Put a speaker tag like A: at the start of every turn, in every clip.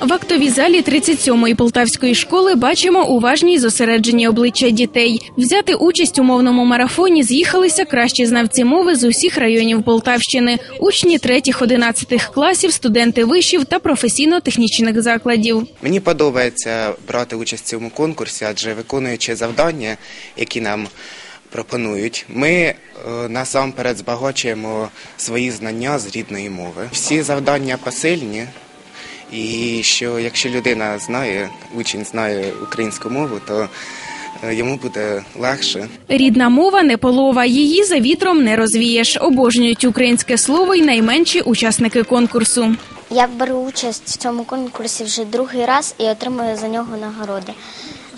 A: В актовій залі 37-ї полтавської школи бачимо уважні й зосереджені обличчя дітей. Взяти участь у мовному марафоні з'їхалися кращі знавці мови з усіх районів Полтавщини, учні 3-11 класів, студенти вишів та професійно-технічних закладів.
B: Мені подобається брати участь в цьому конкурсі, адже виконуючи завдання, які нам пропонують, ми е, насамперед збагачуємо свої знання з рідної мови. Всі завдання посильні, і що якщо людина знає, учень знає українську мову, то е, йому буде легше.
A: Рідна мова не полова, її за вітром не розвієш. Обожнюють українське слово й найменші учасники конкурсу.
C: Я беру участь в цьому конкурсі вже другий раз і отримую за нього нагороди.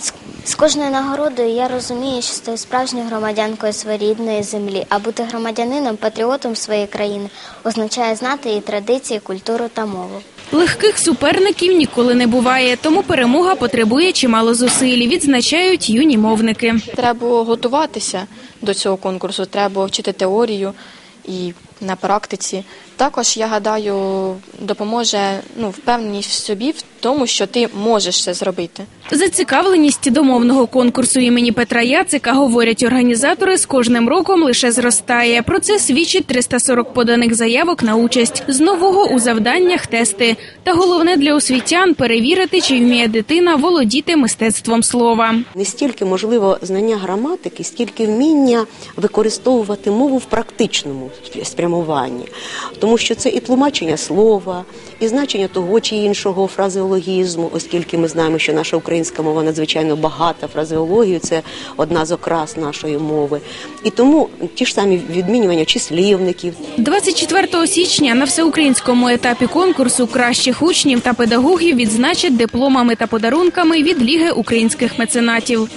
C: З- З кожною нагородою я розумію, що стаю справжньою громадянкою своєї рідної землі, а бути громадянином, патріотом своєї країни означає знати її традиції, культуру та мову.
A: Легких суперників ніколи не буває, тому перемога потребує чимало зусиль. Відзначають юні мовники.
D: Треба готуватися до цього конкурсу, треба вчити теорію і на практиці. Також, я гадаю, допоможе ну, впевненість в собі в тому, що ти можеш це зробити.
A: Зацікавленість до мовного конкурсу імені Петра Яцика, говорять організатори, з кожним роком лише зростає. Про це свідчить 340 поданих заявок на участь. З нового у завданнях тести. Та головне для освітян перевірити, чи вміє дитина володіти мистецтвом слова.
E: Не стільки можливо знання граматики, стільки вміння використовувати мову в практичному спрямуванні, тому що це і тлумачення слова, і значення того чи іншого фразеологізму, оскільки ми знаємо, що наша українська мова надзвичайно багата фразеологію, це одна з окрас нашої мови. І тому ті ж самі відмінювання числівників,
A: 24 січня на всеукраїнському етапі конкурсу кращих учнів та педагогів відзначать дипломами та подарунками від Ліги українських меценатів.